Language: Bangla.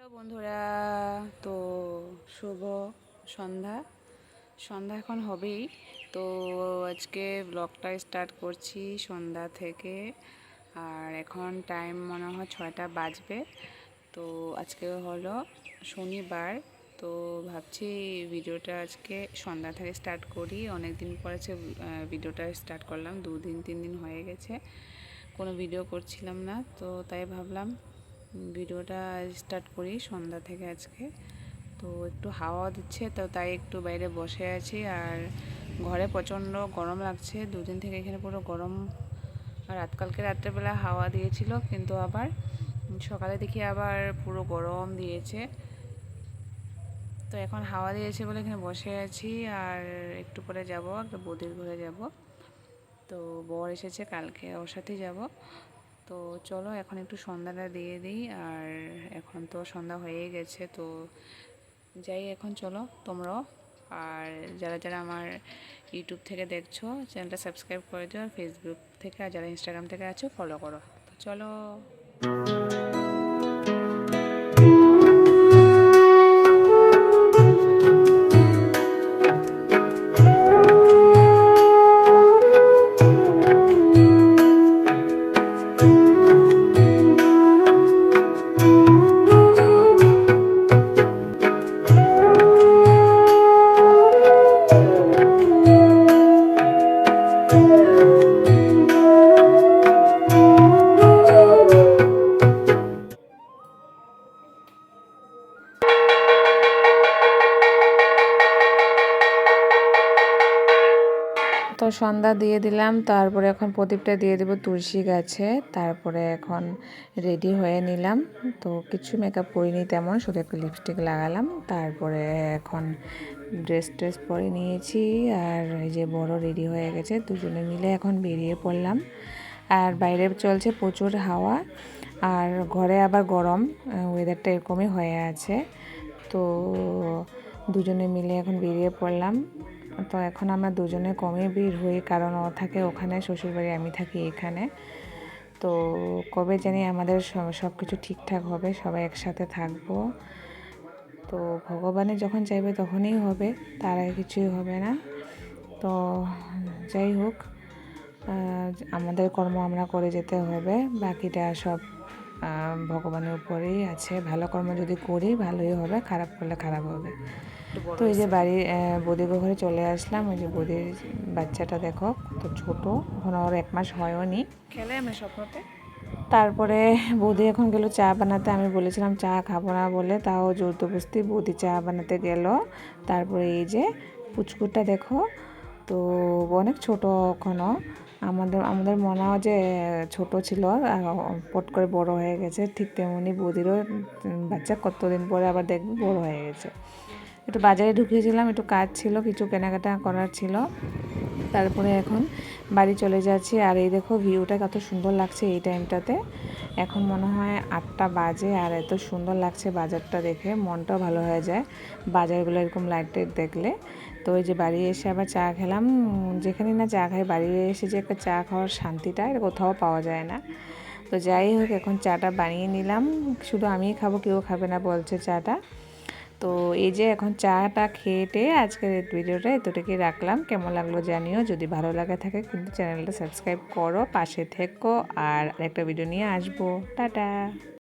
হ্যালো বন্ধুরা, তো শুভ সন্ধ্যা। সন্ধ্যা এখন হবেই। তো আজকে ব্লগটা স্টার্ট করছি সন্ধ্যা থেকে, আর এখন টাইম মনে হয় ছয়টা বাজবে। তো আজকে হলো শনিবার, তো ভাবছি ভিডিওটা আজকে সন্ধ্যা থেকে স্টার্ট করি। অনেক দিন পর আছে ভিডিওটা স্টার্ট করলাম, দুদিন, তিন দিন হয়ে গেছে। কোনো ভিডিও করছিলাম না, তো তাই ভাবলাম ভিডিওটা স্টার্ট করি সন্ধ্যা থেকে আজকে। তো একটু হাওয়া দিচ্ছে, তো তাই একটু বাইরে বসে আছি। আর ঘরে প্রচণ্ড গরম লাগছে। দুদিন থেকে এখানে পুরো গরম। রাতকালকে রাত্রেবেলা হাওয়া দিয়েছিল, কিন্তু আবার সকালে দেখি আবার পুরো গরম দিয়েছে। তো এখন হাওয়া দিয়েছে বলে এখানে বসে আছি। আর একটু পরে যাব একটা বদির ঘরে যাব। তো বর এসেছে, কালকে ওর সাথেই যাব। তো চলো এখন একটু সন্ধ্যাটা দিয়ে দিই, আর এখন তো সন্ধ্যা হয়ে গেছে, তো যাই এখন চলো তোমরাও। আর যারা যারা আমার ইউটিউব থেকে দেখছ, চ্যানেলটা সাবস্ক্রাইব করে দিও, আর ফেসবুক থেকে আর যারা ইনস্টাগ্রাম থেকে আছো ফলো করো। তো চলো। তো সন্ধ্যা দিয়ে দিলাম। তারপরে এখন প্রদীপটা দিয়ে দেবো তুলসী গাছে। তারপরে এখন রেডি হয়ে নিলাম। তো কিছু মেকআপ করিনি তেমন, শুধু একটু লিপস্টিক লাগালাম। তারপরে এখন ড্রেস ট্রেস পরে নিয়েছি। আর এই যে বড় রেডি হয়ে গেছে, দুজনে মিলে এখন বেরিয়ে পড়লাম। আর বাইরে চলছে প্রচুর হাওয়া। আর ঘরে আবার গরম ওয়েদারটা এরকমই হয়ে আছে। তো দুজনে মিলে এখন বেরিয়ে পড়লাম। তো এখন আমরা দুজনে কমে বের হই, কারণ ও থাকে ওখানে, শ্বশুরবাড়ি আমি থাকি এখানে। তো কবে জানি আমাদের সব কিছু ঠিকঠাক হবে, সবাই একসাথে থাকব। তো ভগবানের যখন চাইবে তখনই হবে, তার আগে কিছুই হবে না। তো যাই হোক আমাদের কর্ম আমরা করে যেতে হবে, বাকিটা সব ভগবানের উপরেই আছে। ভালো কর্ম যদি করি ভালোই হবে খারাপ করলে খারাপ হবে। তো এই যে বাড়ির বদির ঘরে চলে আসলাম। ওই যে বদির বাচ্চাটা দেখো তো ছোট। এখন ওর এক মাস হয়ও নি খেলে আমি স্বপ্নতে তারপরে বৌদি এখন গেল চা বানাতে। আমি বলেছিলাম চা খাব না বলে। তাও জোরদবস্তি বৌদি চা বানাতে গেল। তারপরে এই যে পুচকুটা দেখো তো অনেক ছোট এখনও আমাদের আমাদের মনে হয় যে ছোট ছিল পট করে বড় হয়ে গেছে, ঠিক তেমনি বৌদিরও বাচ্চা কতদিন পরে আবার দেখবে বড় হয়ে গেছে। একটু বাজারে ঢুকিয়েছিলাম, একটু কাজ ছিল, কিছু কেনাকাটা করার ছিল। তারপরে এখন বাড়ি চলে যাচ্ছি, আর এই দেখো ভিউটা কত সুন্দর লাগছে এই টাইমটাতে। এখন মনে হয় আটটা বাজে, আর এত সুন্দর লাগছে বাজারটা দেখে, মনটাও ভালো হয়ে যায়। বাজারগুলো এরকম লাইট দেখলে। তো ওই যে বাড়ি এসে আবার চা খেলাম। যেখানে না চা খাই, বাড়ি এসে যে একটা চা খাওয়ার শান্তিটা এটা কোথাও পাওয়া যায় না। তো যাই হোক, এখন চাটা বানিয়ে নিলাম। শুধু আমিই খাব, কেউ খাবে না বলছে চাটা। তো এই যে এখন চাটা খেয়েটে আজকের ভিডিওটা এতটুকুই রাখলাম। কেমন লাগল জানিও। যদি ভালো লাগে থাকে, কিন্তু চ্যানেলটা সাবস্ক্রাইব করো, পাশে থেকো। আর একটা ভিডিও নিয়ে আসব। টাটা!